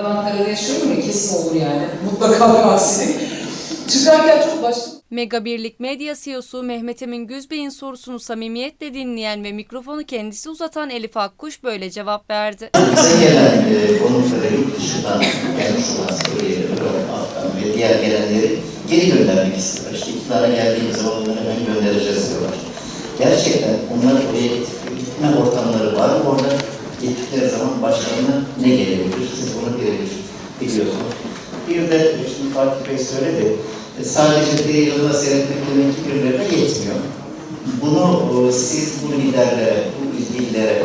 Ben Ankara'da yaşıyorum ya kesin olur yani. Mutlaka bir aksilik. Çıkarken çok başka Mega Birlik Medya CEO'su Mehmet Emin Güzbey'in sorusunu samimiyetle dinleyen ve mikrofonu kendisi uzatan Elif Akkuş böyle cevap verdi. Bize gelen e, konuklara yurt dışından gelmiş olan Afgan ve diğer gelenleri geri göndermek istiyorlar. İşte iktidara geldiğimiz zaman onları hemen göndereceğiz diyorlar. Gerçekten onlar oraya gitme ortamları var mı? Orada gittikleri zaman başlarına ne gelebilir? Siz bunu birebir biliyorsunuz. Bir de şimdi Fatih Bey söyledi, e, sadece yılda seyretmek demek ki birilerine yetmiyor. Bunu e, siz bu liderlere, bu ilgililere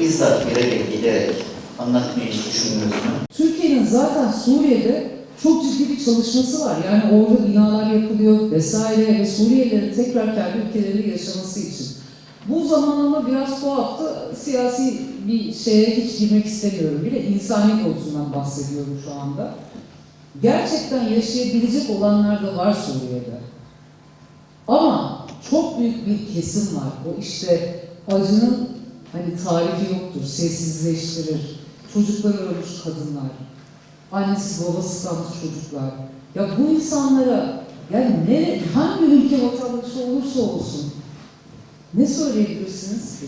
bizzat birebir giderek anlatmayı hiç düşündünüz mü? Türkiye'nin zaten Suriye'de çok ciddi bir çalışması var. Yani orada binalar yapılıyor vesaire ve Suriyelilerin tekrar kendi ülkelerinde yaşaması için. Bu zamanlama biraz tuhaftı. Siyasi bir şeye hiç girmek istemiyorum bile. İnsani konusundan bahsediyorum şu anda. Gerçekten yaşayabilecek olanlar da var Suriye'de. Ama çok büyük bir kesim var. O işte acının hani tarifi yoktur, sessizleştirir. Çocukları ölmüş kadınlar, annesiz babasız kalmış çocuklar. Ya bu insanlara yani ne, hangi ülke vatandaşı olursa olsun ne söyleyebilirsiniz ki?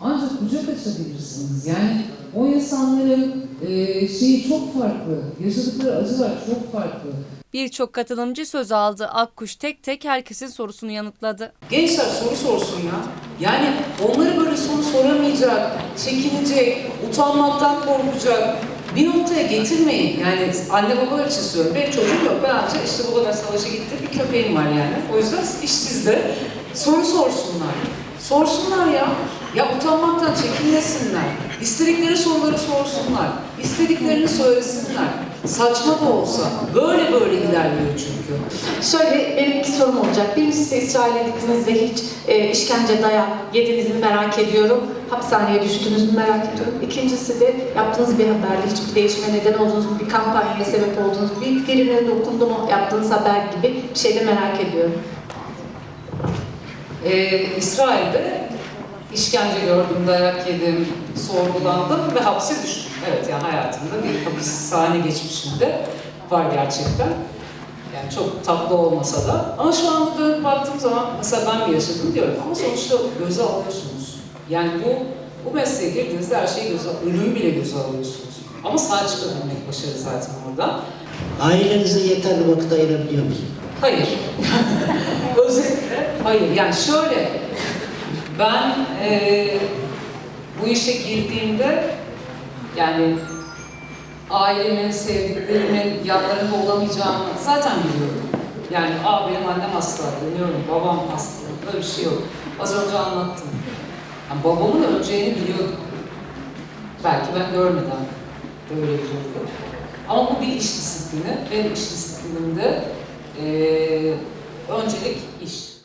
Ancak kucak açabilirsiniz. Yani o insanların eee şeyi çok farklı, yaşadıkları acılar çok farklı. Birçok katılımcı söz aldı. Akkuş tek tek herkesin sorusunu yanıtladı. Gençler soru sorsun ya. Yani onları böyle soru soramayacak, çekinecek, utanmaktan korkacak bir noktaya getirmeyin. Yani anne babalar için söylüyorum. Benim çocuğum yok. Ben ancak işte babalar savaşa gitti. Bir köpeğim var yani. O yüzden iş sizde. Soru sorsunlar. Sorsunlar ya. Ya utanmaktan çekinmesinler. İstedikleri soruları sorsunlar. İstediklerini söylesinler. Saçma da olsa. Böyle böyle ilerliyor çünkü. Şöyle benim iki sorum olacak. Birincisi İsrail'e gittiniz ve hiç e, işkence dayak yediniz mi merak ediyorum. Hapishaneye düştünüz mü merak ediyorum. İkincisi de yaptığınız bir haberde hiçbir değişime neden olduğunuz bir kampanyaya sebep olduğunuz bir birine dokundu mu yaptığınız haber gibi bir şey de merak ediyorum. Ee, İsrail'de işkence gördüm, dayak yedim, sorgulandım ve hapse düştüm. Evet yani hayatımda bir hapishane geçmişimde var gerçekten. Yani çok tatlı olmasa da. Ama şu anda dönüp baktığım zaman mesela ben mi yaşadım diyorum ama sonuçta göze alıyorsunuz. Yani bu bu mesleğe girdiğinizde her şeyi göze, ölüm bile göze alıyorsunuz. Ama sağ çıkabilmek başarı zaten orada. Ailenize yeterli vakit ayırabiliyor musunuz? Hayır. Özetle hayır. Yani şöyle, ben eee, bu işe girdiğimde yani ailemin, sevdiklerimin yanlarında olamayacağımı zaten biliyorum. Yani aa benim annem hasta, biliyorum, babam hasta, böyle bir şey yok. Az önce anlattım. Yani babamın öleceğini biliyordum. Belki ben görmeden böyle biliyordum. Ama bu bir iş disiplini. Benim iş disiplinimde öncelik iş.